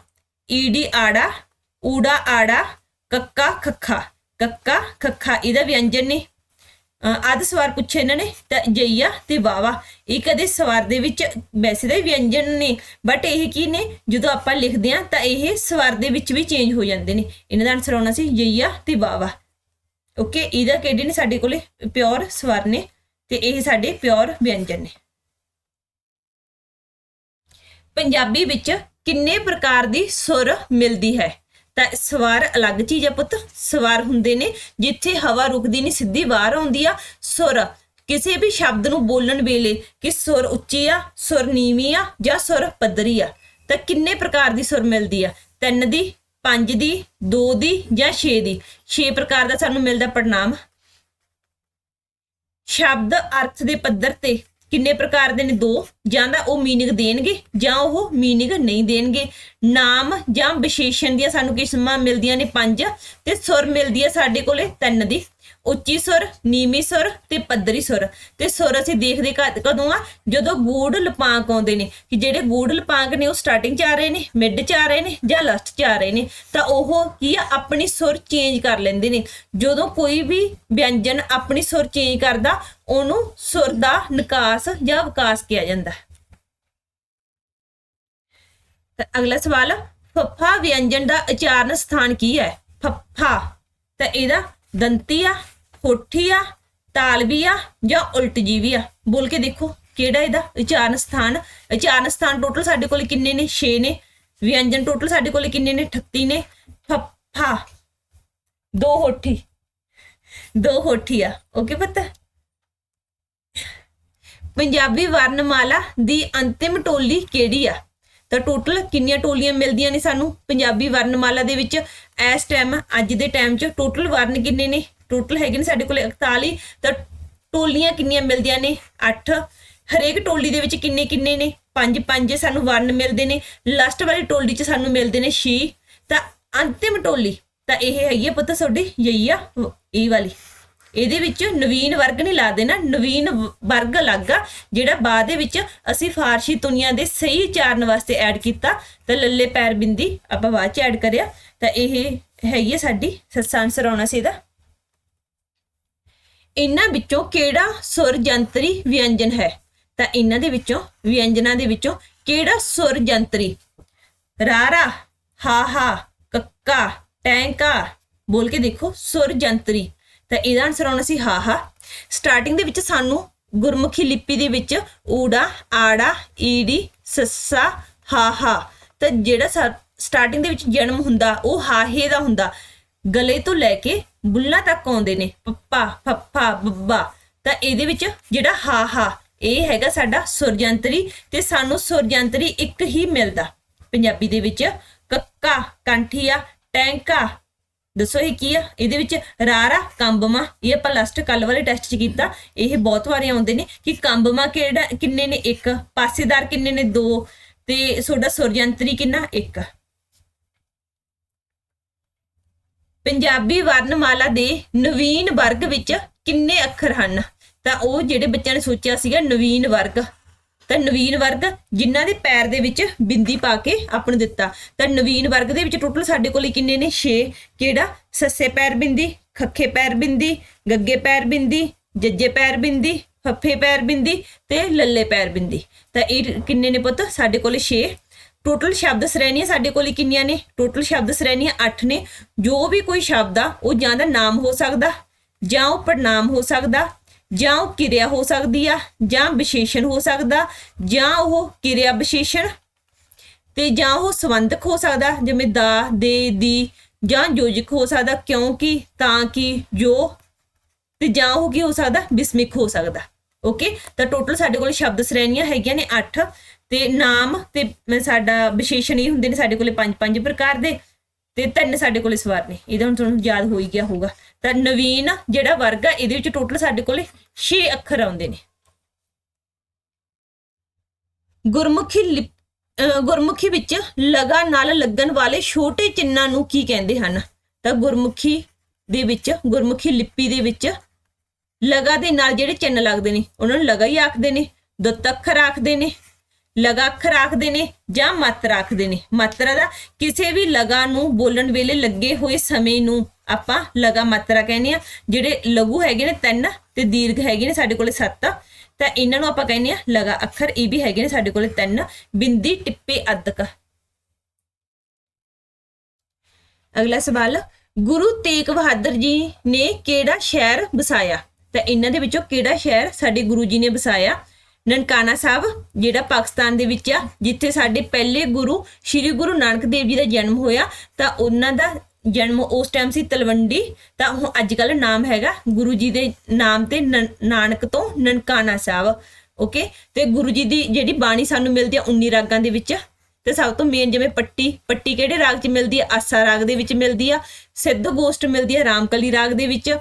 ਈਡੀ ਆੜਾ ਊੜਾ, ਆੜਾ, ਕੱਕਾ, ਖੱਖਾ। ਕੱਕਾ, ਖੱਖਾ, ਇਹਦਾ ਵਿਅੰਜਨ ਨੇ। ਆਦ ਸਵਾਰ ਪੁੱਛੇ ਇਹਨਾਂ ਨੇ, ਤਾਂ ਜਈਆ ਤੇ ਵਾਵਾ ਇਹ ਕਦੇ ਸਵਾਰ ਦੇ ਵਿੱਚ, ਵੈਸੇ ਤਾਂ ਵਿਅੰਜਨ ਨੇ ਬਟ ਇਹ ਕੀ ਨੇ, ਜਦੋਂ ਆਪਾਂ ਲਿਖਦੇ ਆ ਤਾਂ ਇਹ ਸਵਾਰ ਦੇ ਵਿੱਚ ਵੀ ਚੇਂਜ ਹੋ ਜਾਂਦੇ ਨੇ। ਇਹਨਾਂ ਦਾ ਆਨਸਰ ਆਉਣਾ ਸੀ, ਜਈਆ ਤੇ ਵਾਵਾ ਓਕੇ ਇਹਦਾ ਕਿਹੜੇ ਨੇ ਸਾਡੇ ਕੋਲੇ? ਪਿਓਰ ਸਵਰ ਨੇ, ਤੇ ਇਹ ਸਾਡੇ ਪਿਓਰ ਵਿਅੰਜਨ ਨੇ। ਪੰਜਾਬੀ ਵਿੱਚ ਕਿੰਨੇ ਪ੍ਰਕਾਰ ਦੀ ਸੁਰ ਮਿਲਦੀ ਹੈ? ਤਾਂ ਸਵਾਰ ਅਲੱਗ ਚੀਜ਼ ਆ ਪੁੱਤ, ਸਵਾਰ ਹੁੰਦੇ ਨੇ, ਜਿੱਥੇ ਹਵਾ ਰੁਕਦੀ ਨਹੀਂ, ਸਿੱਧੀ ਬਾਹਰ ਆਉਂਦੀ ਆ, ਸੁਰ। ਕਿਸੇ ਵੀ ਸ਼ਬਦ ਨੂੰ ਬੋਲਣ ਵੇਲੇ ਕਿ ਸੁਰ ਉੱਚੀ ਆ, ਸੁਰ ਨੀਵੀਂ ਆ ਜਾਂ ਸੁਰ ਪੱਧਰੀ ਆ, ਤਾਂ ਕਿੰਨੇ ਪ੍ਰਕਾਰ ਦੀ ਸੁਰ ਮਿਲਦੀ ਆ? ਤਿੰਨ ਦੀ, ਪੰਜ ਦੀ, ਦੋ ਦੀ ਜਾਂ 6 ਦੀ? 6 ਪ੍ਰਕਾਰ ਦਾ ਸਾਨੂੰ ਮਿਲਦਾ ਪੜਨਾਮ ਸ਼ਬਦ ਅਰਥ ਦੇ ਪੱਧਰ ਤੇ ਕਿੰਨੇ ਪ੍ਰਕਾਰ ਦੇ ਨੇ? ਦੋ। ਜਾਂ ਤਾਂ ਉਹ ਮੀਨਿੰਗ ਦੇਣਗੇ ਜਾਂ ਉਹ ਮੀਨਿੰਗ ਨਹੀਂ ਦੇਣਗੇ। ਨਾਮ ਜਾਂ ਵਿਸ਼ੇਸ਼ਣ ਦੀਆਂ ਸਾਨੂੰ ਕਿਸਮਾਂ ਮਿਲਦੀਆਂ ਨੇ ਪੰਜ ਤੇ ਸੁਰ ਮਿਲਦੀ ਹੈ ਸਾਡੇ ਕੋਲੇ ਤਿੰਨ ਦੀ। ਉੱਚੀ ਸੁਰ, ਨੀਵੀਂ ਸੁਰ ਤੇ ਪੱਧਰੀ ਸੁਰ। ਤੇ ਸੁਰ ਅਸੀਂ ਦੇਖਦੇ ਕਦ- ਕਦੋਂ ਆ? ਜਦੋਂ ਗੂੜ ਲਪਾਂਕ ਆਉਂਦੇ ਨੇ। ਕਿ ਜਿਹੜੇ ਗੂੜ ਲਪਾਂਕ ਨੇ, ਉਹ ਸਟਾਰਟਿੰਗ ਚ ਆ ਰਹੇ ਨੇ ਮਿਡ ਚ ਆ ਰਹੇ ਨੇ ਜਾਂ ਲਾਸਟ ਚ ਆ ਰਹੇ ਨੇ। ਤਾਂ ਉਹ ਕੀ ਆ? ਆਪਣੀ ਸੁਰ ਚੇਂਜ ਕਰ ਲੈਂਦੇ ਨੇ। ਜਦੋਂ ਕੋਈ ਵੀ ਵਿਅੰਜਨ ਆਪਣੀ ਸੁਰ ਚੇਂਜ ਕਰਦਾ ਉਹਨੂੰ ਸੁਰ ਦਾ ਨਿਕਾਸ ਜਾਂ ਵਿਕਾਸ ਕਿਹਾ ਜਾਂਦਾ ਹੈ। ਤਾਂ ਅਗਲਾ ਸਵਾਲ ਫੱਫਾ ਵਿਅੰਜਨ ਦਾ ਉਚਾਰਨ ਸਥਾਨ ਕੀ ਹੈ? ਫੱਫਾ, ਤਾਂ ਇਹਦਾ ਦੰਤੀ ਆ ਹੋਠੀ ਆ ਤਾਲਵੀ ਆ ਜਾਂ ਉਲਟ ਜੀਵੀ ਆ? ਬੋਲ ਕੇ ਦੇਖੋ, ਕਿਹੜਾ ਇਹਦਾ ਉਚਾਰਨ ਸਥਾਨ? ਉਚਾਰਨ ਸਥਾਨ ਟੋਟਲ ਸਾਡੇ ਕੋਲ ਕਿੰਨੇ ਨੇ? 6 ਨੇ। ਵਿਅੰਜਨ ਟੋਟਲ ਸਾਡੇ ਕੋਲ ਕਿੰਨੇ ਨੇ? 38 ਨੇ। ਫੱਫਾ, ਦੋ ਹੋਠੀ ਦੋ ਹੋਠੀ ਆ। ਓਕੇ ਪਤਾ? ਪੰਜਾਬੀ ਵਰਣਮਾਲਾ ਦੀ ਅੰਤਿਮ ਟੋਲੀ ਕਿਹੜੀ ਆ? ਤਾਂ ਟੋਟਲ ਕਿੰਨੀਆਂ ਟੋਲੀਆਂ ਮਿਲਦੀਆਂ ਨੇ ਸਾਨੂੰ ਪੰਜਾਬੀ ਵਰਣਮਾਲਾ ਦੇ ਵਿੱਚ? ਇਸ ਟਾਈਮ ਅੱਜ ਦੇ ਟਾਈਮ 'ਚ ਟੋਟਲ ਵਰਨ ਕਿੰਨੇ ਨੇ? ਟੋਟਲ ਹੈਗੇ ਨੇ ਸਾਡੇ ਕੋਲ 41 ਤਾਂ ਟੋਲੀਆਂ ਕਿੰਨੀਆਂ ਮਿਲਦੀਆਂ ਨੇ? 8 ਹਰੇਕ ਟੋਲੀ ਦੇ ਵਿੱਚ ਕਿੰਨੇ ਕਿੰਨੇ ਨੇ? ਪੰਜ ਪੰਜ ਸਾਨੂੰ ਵਰਨ ਮਿਲਦੇ ਨੇ। ਲਾਸਟ ਵਾਲੀ ਟੋਲੀ 'ਚ ਸਾਨੂੰ ਮਿਲਦੇ ਨੇ 6 ਤਾਂ ਅੰਤਿਮ ਟੋਲੀ ਤਾਂ ਇਹ ਹੈਗੀ ਆ ਪਤਾ ਤੁਹਾਡੀ ਯਹੀ ਆ ਇਹ ਵਾਲੀ। ਇਹਦੇ ਵਿੱਚ ਨਵੀਨ ਵਰਗ ਨਹੀਂ ਲਾ ਦੇਣਾ, ਨਵੀਨ ਵਰਗ ਅਲੱਗ ਆ, ਜਿਹੜਾ ਬਾਅਦ ਦੇ ਵਿੱਚ ਅਸੀਂ ਫਾਰਸੀ ਦੁਨੀਆ ਦੇ ਸਹੀ ਉਚਾਰਨ ਵਾਸਤੇ ਐਡ ਕੀਤਾ, ਤਾਂ ਲੱਲੇ ਪੈਰ ਬਿੰਦੀ ਆਪਾਂ ਬਾਅਦ ਚ ਐਡ ਕਰਿਆ, ਤਾਂ ਇਹ ਹੈਗੀ ਆ ਸਾਡੀ ਸੱਸਾ ਆਨਸਰ ਆਉਣਾ ਸੀ ਇਹਦਾ। ਇਹਨਾਂ ਵਿੱਚੋਂ ਕਿਹੜਾ ਸੁਰ ਜੰਤਰੀ ਵਿਅੰਜਨ ਹੈ? ਤਾਂ ਇਹਨਾਂ ਦੇ ਵਿੱਚੋਂ, ਵਿਅੰਜਨਾਂ ਦੇ ਵਿੱਚੋਂ ਕਿਹੜਾ ਸੁਰ ਜੰਤਰੀ ਰਾਰਾ ਹਾ ਹਾ ਕੱਕਾ, ਟੈਂਕਾ, ਬੋਲ ਕੇ ਦੇਖੋ ਸੁਰ ਜੰਤਰੀ ਤਾਂ ਇਹਦਾ ਆਨਸਰ ਆਉਣਾ ਸੀ ਹਾ ਹਾ। ਸਟਾਰਟਿੰਗ ਦੇ ਵਿੱਚ ਸਾਨੂੰ ਗੁਰਮੁਖੀ ਲਿਪੀ ਦੇ ਵਿੱਚ ਊੜਾ, ਆੜਾ, ਈੜੀ, ਸੱਸਾ, ਹਾ ਹਾ। ਤਾਂ ਜਿਹੜਾ ਸਟਾਰਟਿੰਗ ਦੇ ਵਿੱਚ ਜਨਮ ਹੁੰਦਾ, ਉਹ ਹਾਹੇ ਦਾ ਹੁੰਦਾ। ਗਲੇ ਤੋਂ ਲੈ ਕੇ ਬੁੱਲਾਂ ਤੱਕ ਆਉਂਦੇ ਨੇ। ਪੱਪਾ, ਫੱਫਾ, ਬੱਬਾ। ਤਾਂ ਇਹਦੇ ਵਿੱਚ ਜਿਹੜਾ ਹਾ ਹਾ, ਇਹ ਹੈਗਾ ਸਾਡਾ ਸੁਰਜੰਤਰੀ ਤੇ ਸਾਨੂੰ ਸੁਰਜੰਤਰੀ ਇੱਕ ਹੀ ਮਿਲਦਾ। ਪੰਜਾਬੀ ਦੇ ਵਿੱਚ ਕੱਕਾ, ਕੰਠੀਆ, ਟੈਂਕਾ ਦੱਸੋ ਇਹ ਕੀ ਆ? ਇਹਦੇ ਵਿੱਚ ਰਾਰਾ, ਕੰਬਮਾ, ਇਹ ਆਪਾਂ ਲਾਸਟ ਕੱਲ ਵਾਲੇ ਟੈਸਟ 'ਚ ਕੀਤਾ। ਇਹ ਬਹੁਤ ਵਾਰੀ ਆਉਂਦੇ ਨੇ ਕਿ ਕੰਬਮਾ ਕਿਹੜਾ, ਕਿੰਨੇ ਨੇ ਇੱਕ? ਪਾਸੇਦਾਰ ਕਿੰਨੇ ਨੇ ਦੋ? ਤੇ ਤੁਹਾਡਾ ਸੁਰਜੰਤਰੀ ਕਿੰਨਾ? ਇੱਕ। ਪੰਜਾਬੀ ਵਰਣਮਾਲਾ ਦੇ ਨਵੀਨ ਵਰਗ ਵਿੱਚ ਕਿੰਨੇ ਅੱਖਰ ਹਨ? ਤਾਂ ਉਹ ਜਿਹੜੇ ਬੱਚਿਆਂ ਨੇ ਸੋਚਿਆ ਸੀਗਾ, ਨਵੀਨ ਵਰਗ। ਤਾਂ ਨਵੀਨ ਵਰਗ ਜਿਨ੍ਹਾਂ ਦੇ ਪੈਰ ਦੇ ਵਿੱਚ ਬਿੰਦੀ ਪਾ ਕੇ ਆਪਾਂ ਨੂੰ ਦਿੱਤਾ। ਤਾਂ ਨਵੀਨ ਵਰਗ ਦੇ ਵਿੱਚ ਟੋਟਲ ਸਾਡੇ ਕੋਲ ਕਿੰਨੇ ਨੇ? 6 ਕਿਹੜਾ? ਸੱਸੇ ਪੈਰ ਬਿੰਦੀ, ਖੱਖੇ ਪੈਰ ਬਿੰਦੀ, ਗੱਗੇ ਪੈਰ ਬਿੰਦੀ, ਜੱਜੇ ਪੈਰ ਬਿੰਦੀ, ਫੱਫੇ ਪੈਰ ਬਿੰਦੀ ਤੇ ਲੱਲੇ ਪੈਰ ਬਿੰਦੀ। ਤਾਂ ਇਹ ਕਿੰਨੇ ਨੇ ਪੁੱਤ? ਸਾਡੇ ਕੋਲ 6 ਟੋਟਲ ਸ਼ਬਦ ਸ਼੍ਰੇਣੀਆਂ ਸਾਡੇ ਕੋਲ ਕਿੰਨੀਆਂ ਨੇ? ਟੋਟਲ ਸ਼ਬਦ ਸ਼੍ਰੇਣੀਆਂ 8 ਨੇ। ਜੋ ਵੀ ਕੋਈ ਸ਼ਬਦ ਆ, ਉਹ ਜਾਂ ਦਾ ਨਾਮ ਹੋ ਸਕਦਾ ਜਾਂ ਉਹ ਪੜਨਾਮ ਹੋ ਸਕਦਾ ਜਾਂ ਉਹ ਕਿਰਿਆ ਹੋ ਸਕਦੀ ਆ, ਜਾਂ ਵਿਸ਼ੇਸ਼ਣ ਹੋ ਸਕਦਾ, ਜਾਂ ਉਹ ਕਿਰਿਆ ਵਿਸ਼ੇਸ਼ਣ। ਤੇ ਜਾਂ ਉਹ ਸੰਬੰਧਕ ਹੋ ਸਕਦਾ, ਜਿਵੇਂ ਦਾ, ਦੇ, ਦੀ, ਜਾਂ ਯੋਜਕ ਹੋ ਸਕਦਾ ਕਿਉਂਕਿ ਤਾਂ ਕਿ, ਜੋ। ਤੇ ਜਾਂ ਉਹ ਕੀ ਹੋ ਸਕਦਾ, ਬਿਸਮਿਕ ਹੋ ਸਕਦਾ। ਓਕੇ? ਤਾਂ ਟੋਟਲ ਸਾਡੇ ਕੋਲ ਸ਼ਬਦ ਸ਼੍ਰੇਣੀਆਂ ਹੈਗੀਆਂ ਨੇ 8 ਤੇ ਨਾਮ ਤੇ ਮ- ਸਾਡਾ ਵਿਸ਼ੇਸ਼ਣ ਇਹ ਹੁੰਦੇ ਨੇ ਸਾਡੇ ਕੋਲੇ ਪੰਜ ਪੰਜ ਪ੍ਰਕਾਰ ਦੇ। ਤੇ ਤਿੰਨ ਸਾਡੇ ਕੋਲੇ ਸਵਾਰ ਨੇ। ਇਹਦਾ ਹੁਣ ਤੁਹਾਨੂੰ ਯਾਦ ਹੋ ਹੀ ਗਿਆ ਹੋਊਗਾ। ਤਾਂ ਨਵੀਨ ਜਿਹੜਾ ਵਰਗ ਆ, ਇਹਦੇ ਵਿੱਚ ਟੋਟਲ ਸਾਡੇ ਕੋਲੇ 6 ਅੱਖਰ ਆਉਂਦੇ ਨੇ। ਗੁਰਮੁਖੀ ਲਿਪ- ਅਹ ਗੁਰਮੁਖੀ ਵਿੱਚ ਲਗਾ ਨਾਲ ਲੱਗਣ ਵਾਲੇ ਛੋਟੇ ਚਿੰਨਾਂ ਨੂੰ ਕੀ ਕਹਿੰਦੇ ਹਨ? ਤਾਂ ਗੁਰਮੁਖੀ ਦੇ ਵਿੱਚ, ਗੁਰਮੁਖੀ ਲਿਪੀ ਦੇ ਵਿੱਚ ਲਗਾ ਦੇ ਨਾਲ ਜਿਹੜੇ ਚਿੰਨ ਲੱਗਦੇ ਨੇ, ਉਹਨਾਂ ਨੂੰ ਲਗਾ ਹੀ ਆਖਦੇ ਨੇ, ਦੁੱਤ ਅੱਖਰ ਆਖਦੇ ਨੇ ਲਗਾ ਅੱਖਰ ਆਖਦੇ ਨੇ ਜਾਂ ਮਾਤਰਾ ਆਖਦੇ ਨੇ। ਮਾਤਰਾ ਦਾ ਕਿਸੇ ਵੀ ਲਗਾ ਨੂੰ ਬੋਲਣ ਵੇਲੇ ਲੱਗੇ ਹੋਏ ਸਮੇਂ ਨੂੰ ਆਪਾਂ ਲਗਾ ਮਾਤਰਾ ਕਹਿੰਦੇ ਆ ਜਿਹੜੇ ਲਘੂ ਹੈਗੇ ਨੇ ਤਿੰਨ ਤੇ ਦੀਰਘ ਹੈਗੇ ਨੇ ਸਾਡੇ ਕੋਲੇ ਸੱਤ। ਤਾਂ ਇਹਨਾਂ ਨੂੰ ਆਪਾਂ ਕਹਿੰਦੇ ਆ ਲਗਾ ਅੱਖਰ, ਇਹ ਵੀ ਹੈਗੇ ਨੇ ਸਾਡੇ ਕੋਲੇ ਤਿੰਨ। ਬਿੰਦੀ, ਟਿੱਪੇ ਅੱਧਕ ਅਗਲਾ ਸਵਾਲ, ਗੁਰੂ ਤੇਗ ਬਹਾਦਰ ਜੀ ਨੇ ਕਿਹੜਾ ਸ਼ਹਿਰ ਵਸਾਇਆ? ਤਾਂ ਇਹਨਾਂ ਦੇ ਵਿੱਚੋਂ ਕਿਹੜਾ ਸ਼ਹਿਰ ਸਾਡੇ ਗੁਰੂ ਜੀ ਨੇ ਵਸਾਇਆ? ਨਨਕਾਣਾ ਸਾਹਿਬ, ਜਿਹੜਾ ਪਾਕਿਸਤਾਨ ਦੇ ਵਿੱਚ ਆ, ਜਿੱਥੇ ਸਾਡੇ ਪਹਿਲੇ ਗੁਰੂ, ਸ੍ਰੀ ਗੁਰੂ ਨਾਨਕ ਦੇਵ ਜੀ ਦਾ ਜਨਮ ਹੋਇਆ, ਤਾਂ ਉਹਨਾਂ ਦਾ ਜਨਮ ਉਸ ਟਾਈਮ ਸੀ ਤਲਵੰਡੀ, ਤਾਂ ਉਹ ਅੱਜ ਕੱਲ ਨਾਮ ਹੈਗਾ ਗੁਰੂ ਜੀ ਦੇ ਨਾਮ ਤੇ ਨਨ- ਨਾਨਕ ਤੋਂ ਨਨਕਾਣਾ ਸਾਹਿਬ ਓਕੇ ਤੇ ਗੁਰੂ ਜੀ ਦੀ ਜਿਹੜੀ ਬਾਣੀ ਸਾਨੂੰ ਮਿਲਦੀ ਆ 19 ਰਾਗਾਂ ਦੇ ਵਿੱਚ, ਤੇ ਸਭ ਤੋਂ ਮੇਨ ਜਿਵੇਂ ਪੱਟੀ ਪੱਟੀ ਕਿਹੜੇ ਰਾਗ 'ਚ ਮਿਲਦੀ ਆ? ਆਸਾ ਰਾਗ ਦੇ ਵਿੱਚ ਮਿਲਦੀ ਆ, ਸਿੱਧ ਗੋਸ਼ਟ ਮਿਲਦੀ ਆ ਰਾਮਕਲੀ ਰਾਗ ਦੇ ਵਿੱਚ,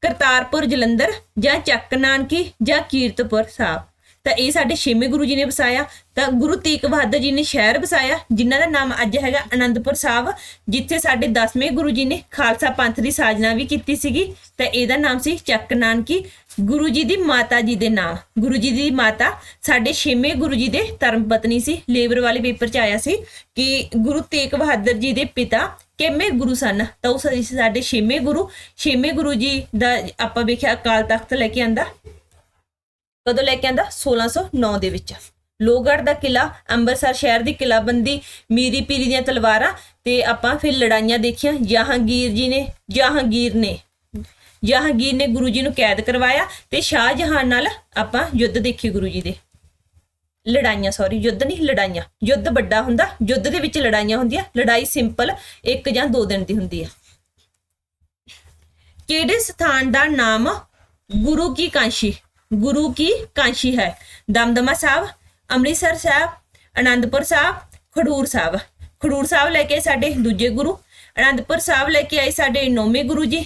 ਕਰਤਾਰਪੁਰ ਜਲੰਧਰ ਜਾਂ ਚੱਕ ਨਾਨਕੀ ਜਾਂ ਕੀਰਤਪੁਰ ਸਾਹਿਬ। ਤਾਂ ਇਹ ਸਾਡੇ ਛੇਵੇਂ ਗੁਰੂ ਜੀ ਨੇ ਵਸਾਇਆ। ਤਾਂ ਗੁਰੂ ਤੇਗ ਬਹਾਦਰ ਜੀ ਨੇ ਸ਼ਹਿਰ ਵਸਾਇਆ, ਜਿਨ੍ਹਾਂ ਦਾ ਨਾਮ ਅੱਜ ਹੈਗਾ ਅਨੰਦਪੁਰ ਸਾਹਿਬ, ਜਿੱਥੇ ਸਾਡੇ 10ਵੇਂ ਗੁਰੂ ਜੀ ਨੇ ਖਾਲਸਾ ਪੰਥ ਦੀ ਸਾਜਨਾ ਵੀ ਕੀਤੀ ਸੀਗੀ। ਤਾਂ ਇਹਦਾ ਨਾਮ ਸੀ ਚੱਕ ਨਾਨਕੀ। ਗੁਰੂ ਜੀ ਦੀ ਮਾਤਾ ਜੀ ਦੇ ਨਾਮ ਗੁਰੂ ਜੀ ਦੀ ਮਾਤਾ ਸਾਡੇ ਛੇਵੇਂ ਗੁਰੂ ਜੀ ਦੇ ਧਰਮ ਪਤਨੀ ਸੀ, ਲੇਬਰ ਵਾਲੇ ਪੇਪਰ 'ਚ ਆਇਆ ਸੀ ਕਿ ਗੁਰੂ ਤੇਗ ਬਹਾਦਰ ਜੀ ਦੇ ਪਿਤਾ ਕਿਵੇਂ ਗੁਰੂ ਸਨ। ਤਾਂ ਉਹ ਸਾਡੇ- ਸਾਡੇ ਛੇਵੇਂ ਗੁਰੂ। ਛੇਵੇਂ ਗੁਰੂ ਜੀ ਦਾ ਆਪਾਂ ਵੇਖਿਆ ਅਕਾਲ ਤਖਤ ਲੈ ਕੇ ਆਂਦਾ। ਕਦੋਂ ਲੈ ਕੇ ਆਂਦਾ? 1609 ਦੇ ਵਿੱਚ। ਲੋਹਗੜ੍ਹ ਦਾ ਕਿਲਾ ਅੰਮ੍ਰਿਤਸਰ ਸ਼ਹਿਰ ਦੀ ਕਿਲਾਬੰਦੀ ਮੀਰੀ ਪੀਰੀ ਦੀਆਂ ਤਲਵਾਰਾਂ ਤੇ ਆਪਾਂ ਫਿਰ ਲੜਾਈਆਂ ਦੇਖੀਆਂ। ਜਹਾਂਗੀਰ ਜੀ ਨੇ, ਜਹਾਂਗੀਰ ਨੇ ਜਹਾਂਗੀਰ ਨੇ ਗੁਰੂ ਜੀ ਨੂੰ ਕੈਦ ਕਰਵਾਇਆ ਤੇ ਸ਼ਾਹ ਜਹਾਨ ਨਾਲ ਆਪਾਂ ਯੁੱਧ ਦੇਖੇ ਗੁਰੂ ਜੀ ਦੇ। ਲੜਾਈਆਂ ਸੌਰੀ ਯੁੱਧ ਨਹੀਂ, ਲੜਾਈਆਂ। ਯੁੱਧ ਵੱਡਾ ਹੁੰਦਾ, ਯੁੱਧ ਦੇ ਵਿੱਚ ਲੜਾਈਆਂ ਹੁੰਦੀਆਂ। ਲੜਾਈ ਸਿੰਪਲ, ਇੱਕ ਜਾਂ ਦੋ ਦਿਨ ਦੀ ਹੁੰਦੀ ਆ। ਕਿਹੜੇ ਸਥਾਨ ਦਾ ਨਾਮ ਗੁਰੂ ਕੀ ਕਾਂਸ਼ੀ? ਗੁਰੂ ਕੀ ਕਾਂਸ਼ੀ ਹੈ। ਦਮਦਮਾ ਸਾਹਿਬ, ਅੰਮ੍ਰਿਤਸਰ ਸਾਹਿਬ ਆਨੰਦਪੁਰ ਸਾਹਿਬ, ਖਡੂਰ ਸਾਹਿਬ। ਖਡੂਰ ਸਾਹਿਬ ਲੈ ਕੇ ਆਏ ਸਾਡੇ ਦੂਜੇ ਗੁਰੂ ਆਨੰਦਪੁਰ ਸਾਹਿਬ ਲੈ ਕੇ ਆਏ ਸਾਡੇ ਨੌਵੇਂ ਗੁਰੂ ਜੀ,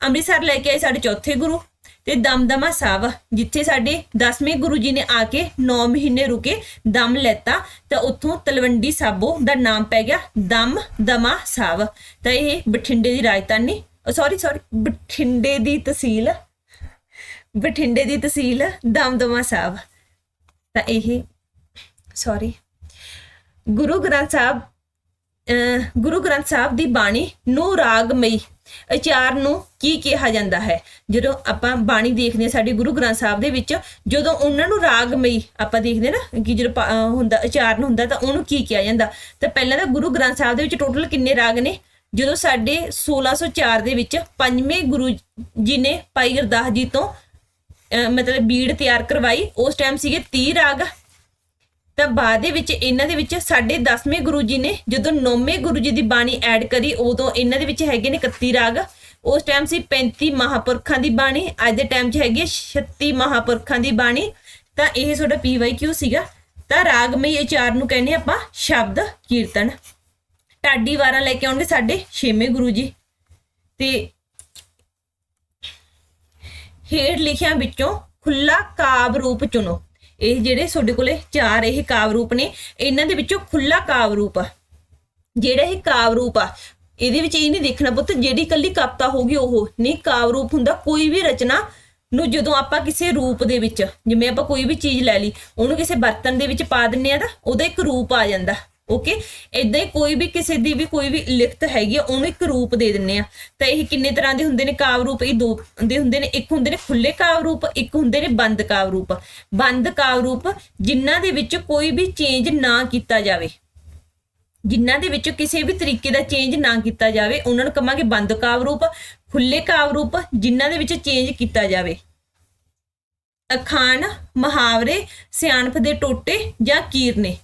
ਅੰਮ੍ਰਿਤਸਰ ਲੈ ਕੇ ਆਏ ਸਾਡੇ ਚੌਥੇ ਗੁਰੂ ਤੇ ਦਮਦਮਾ ਸਾਹਿਬ, ਜਿੱਥੇ ਸਾਡੇ 10ਵੇਂ ਗੁਰੂ ਜੀ ਨੇ ਆ ਕੇ 9 ਮਹੀਨੇ ਰੁਕੇ ਦਮ ਲੈਤਾ, ਤਾਂ ਉੱਥੋਂ ਤਲਵੰਡੀ ਸਾਬੋ ਦਾ ਨਾਮ ਪੈ ਗਿਆ ਦਮ ਦਮਾ ਸਾਹਿਬ। ਤਾਂ ਇਹ ਬਠਿੰਡੇ ਦੀ ਰਾਜਧਾਨੀ ਸੌਰੀ ਸੌਰੀ ਬਠਿੰਡੇ ਦੀ ਤਹਿਸੀਲ ਬਠਿੰਡੇ ਦੀ ਤਹਿਸੀਲ ਦਮਦਮਾ ਸਾਹਿਬ। ਤਾਂ ਇਹ ਸੌਰੀ ਗੁਰੂ ਗ੍ਰੰਥ ਸਾਹਿਬ ਗੁਰੂ ਗ੍ਰੰਥ ਸਾਹਿਬ ਦੀ ਬਾਣੀ ਨੂੰ ਰਾਗਮਈ ਅਚਾਰ ਨੂੰ ਕੀ ਕਿਹਾ ਜਾਂਦਾ ਹੈ? ਜਦੋਂ ਆਪਾਂ ਬਾਣੀ ਦੇਖਦੇ ਹਾਂ ਸਾਡੇ ਗੁਰੂ ਗ੍ਰੰਥ ਸਾਹਿਬ ਦੇ ਵਿੱਚ, ਜਦੋਂ ਉਹਨਾਂ ਨੂੰ ਰਾਗਮਈ ਆਪਾਂ ਦੇਖਦੇ ਨਾ ਕਿ ਜਦੋਂ ਪਾ- ਅਹ ਹੁੰਦਾ ਉਚਾਰਨ ਹੁੰਦਾ ਤਾਂ ਉਹਨੂੰ ਕੀ ਕਿਹਾ ਜਾਂਦਾ? ਤਾਂ ਪਹਿਲਾਂ ਤਾਂ ਗੁਰੂ ਗ੍ਰੰਥ ਸਾਹਿਬ ਦੇ ਵਿੱਚ ਟੋਟਲ ਕਿੰਨੇ ਰਾਗ ਨੇ? ਜਦੋਂ ਸਾਡੇ 1604 ਦੇ ਵਿੱਚ ਪੰਜਵੇਂ ਗੁਰੂ ਜੀ ਨੇ ਭਾਈ ਗੁਰਦਾਸ ਜੀ ਤੋਂ ਮਤਲਬ ਬੀੜ ਤਿਆਰ ਕਰਵਾਈ। ਉਸ ਟਾਈਮ ਸੀਗੇ 30 ਰਾਗ। ਤਾਂ ਬਾਅਦ ਦੇ ਵਿੱਚ ਇਹਨਾਂ ਦੇ ਵਿੱਚ ਸਾਡੇ 10ਵੇਂ ਗੁਰੂ ਜੀ ਨੇ ਜਦੋਂ 9ਵੇਂ ਗੁਰੂ ਜੀ ਦੀ ਬਾਣੀ ਐਡ ਕਰੀ, ਉਦੋਂ ਇਹਨਾਂ ਦੇ ਵਿੱਚ ਹੈਗੇ ਨੇ 31 ਰਾਗ। ਉਸ ਟਾਈਮ ਸੀ 35 ਮਹਾਪੁਰਖਾਂ ਦੀ ਬਾਣੀ। ਅੱਜ ਦੇ ਟਾਈਮ 'ਚ ਹੈਗੀ ਹੈ 36 ਮਹਾਪੁਰਖਾਂ ਦੀ ਬਾਣੀ। ਤਾਂ ਇਹ ਤੁਹਾਡਾ ਪੀਵਾਈਕਿਊ ਸੀਗਾ। ਤਾਂ ਰਾਗਮਈ ਉਚਾਰ ਨੂੰ ਕਹਿੰਦੇ ਆਪਾਂ ਸ਼ਬਦ ਕੀਰਤਨ। ਢਾਡੀ ਵਾਰਾਂ ਲੈ ਕੇ ਆਉਣਗੇ ਸਾਡੇ ਛੇਵੇਂ ਗੁਰੂ ਜੀ। ਤੇ ਹੇਠ ਲਿਖਿਆਂ ਵਿੱਚੋਂ ਖੁੱਲਾ ਕਾਵ ਰੂਪ ਚੁਣੋ। ਇਹ ਜਿਹੜੇ ਤੁਹਾਡੇ ਕੋਲੇ ਚਾਰ ਇਹ ਕਾਵ ਰੂਪ ਨੇ, ਇਹਨਾਂ ਦੇ ਵਿੱਚੋਂ ਖੁੱਲਾ ਕਾਵ ਰੂਪ ਆ। ਜਿਹੜਾ ਇਹ ਕਾਵ ਰੂਪ ਆ, ਇਹਦੇ ਵਿੱਚ ਇਹ ਨਹੀਂ ਦੇਖਣਾ ਪੁੱਤ, ਜਿਹੜੀ ਕੱਲੀ ਕਵਿਤਾ ਹੋਗੀ ਉਹ, ਨਹੀਂ ਕਾਵ ਰੂਪ ਹੁੰਦਾ ਕੋਈ ਵੀ ਰਚਨਾ ਨੂੰ ਜਦੋਂ ਆਪਾਂ ਕਿਸੇ ਰੂਪ ਦੇ ਵਿੱਚ, ਜਿਵੇਂ ਆਪਾਂ ਕੋਈ ਵੀ ਚੀਜ਼ ਲੈ ਲਈ, ਉਹਨੂੰ ਕਿਸੇ ਬਰਤਨ ਦੇ ਵਿੱਚ ਪਾ ਦਿੰਨੇ ਆ ਤਾਂ ਉਹਦਾ ਇੱਕ ਰੂਪ ਆ ਜਾਂਦਾ। ਓਕੇ ਇਦਾਂ ਹੀ ਕੋਈ ਵੀ ਕਿਸੇ ਦੀ ਵੀ ਕੋਈ ਵੀ ਲਿਖਤ ਹੈਗੀ ਆ, ਉਹਨੂੰ ਇੱਕ ਰੂਪ ਦੇ ਦਿੰਨੇ ਆ। ਤਾਂ ਇਹ ਕਿੰਨੇ ਤਰ੍ਹਾਂ ਦੇ ਹੁੰਦੇ ਨੇ ਕਾਵ ਰੂਪ? ਇਹ ਦੋ ਦੇ ਹੁੰਦੇ ਨੇ। ਇੱਕ ਹੁੰਦੇ ਨੇ ਖੁੱਲੇ ਕਾਵ ਰੂਪ, ਇੱਕ ਹੁੰਦੇ ਨੇ ਬੰਦ ਕਾਵ ਰੂਪ। ਬੰਦ ਕਾਵ ਰੂਪ ਜਿਨ੍ਹਾਂ ਦੇ ਵਿੱਚ ਕੋਈ ਵੀ ਚੇਂਜ ਨਾ ਕੀਤਾ ਜਾਵੇ। ਜਿਨ੍ਹਾਂ ਦੇ ਵਿੱਚ ਕਿਸੇ ਵੀ ਤਰੀਕੇ ਦਾ ਚੇਂਜ ਨਾ ਕੀਤਾ ਜਾਵੇ, ਉਹਨਾਂ ਨੂੰ ਕਹਾਂਗੇ ਬੰਦ ਕਾਵ ਰੂਪ ਖੁੱਲੇ ਕਾਵ ਰੂਪ, ਜਿਨ੍ਹਾਂ ਦੇ ਵਿੱਚ ਚੇਂਜ ਕੀਤਾ ਜਾਵੇ। ਅਖਾਣ, ਮੁਹਾਵਰੇ, ਸਿਆਣਪ ਦੇ ਟੋਟੇ ਜਾਂ ਕੀਰਨੇ।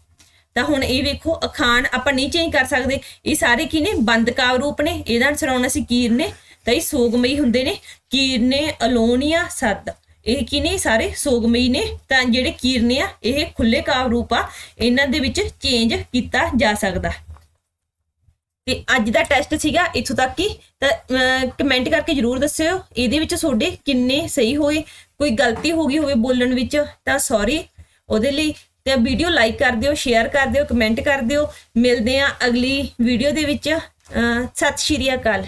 ਤਾਂ ਹੁਣ ਇਹ ਵੇਖੋ, ਅਖਾਣ ਆਪਾਂ ਨਹੀਂ ਚੇਂਜ ਕਰ ਸਕਦੇ। ਇਹ ਸਾਰੇ ਕੀ ਨੇ ਬੰਦ ਕਾਵ ਰੂਪ ਨੇ। ਇਹਦਾ ਆਨਸਰ ਆਉਣਾ ਸੀ ਕੀਰਨੇ ਤਾਂ ਇਹ ਸੋਗਮਈ ਹੁੰਦੇ ਨੇ। ਕੀਰਨੇ ਅਲੋਨੀਆ ਸੱਦ। ਇਹ ਕੀ ਨੇ ਸਾਰੇ ਸੋਗਮਈ ਨੇ। ਤਾਂ ਜਿਹੜੇ ਕੀਰਨੇ ਆ, ਇਹ ਖੁੱਲੇ ਕਾਵ ਰੂਪ ਆ। ਇਹਨਾਂ ਦੇ ਵਿੱਚ ਚੇਂਜ ਕੀਤਾ ਜਾ ਸਕਦਾ। ਤੇ ਅੱਜ ਦਾ ਟੈਸਟ ਸੀਗਾ ਇੱਥੋਂ ਤੱਕ ਹੀ। ਤਾਂ ਕਮੈਂਟ ਕਰਕੇ ਜਰੂਰ ਦੱਸਿਓ, ਇਹਦੇ ਵਿੱਚ ਤੁਹਾਡੇ ਕਿੰਨੇ ਸਹੀ ਹੋਏ? ਕੋਈ ਗਲਤੀ ਹੋ ਗਈ ਹੋਵੇ ਬੋਲਣ ਵਿੱਚ, ਤਾਂ ਸੌਰੀ ਉਹਦੇ ਲਈ ਤੇ ਵੀਡੀਓ ਲਾਈਕ ਕਰ ਦਿਓ, ਸ਼ੇਅਰ ਕਰ ਦਿਓ, ਕਮੈਂਟ ਕਰ ਦਿਓ। ਮਿਲਦੇ ਆ ਅਗਲੀ ਵੀਡੀਓ ਦੇ ਵਿੱਚ। ਸਤਿ ਸ਼੍ਰੀ ਅਕਾਲ।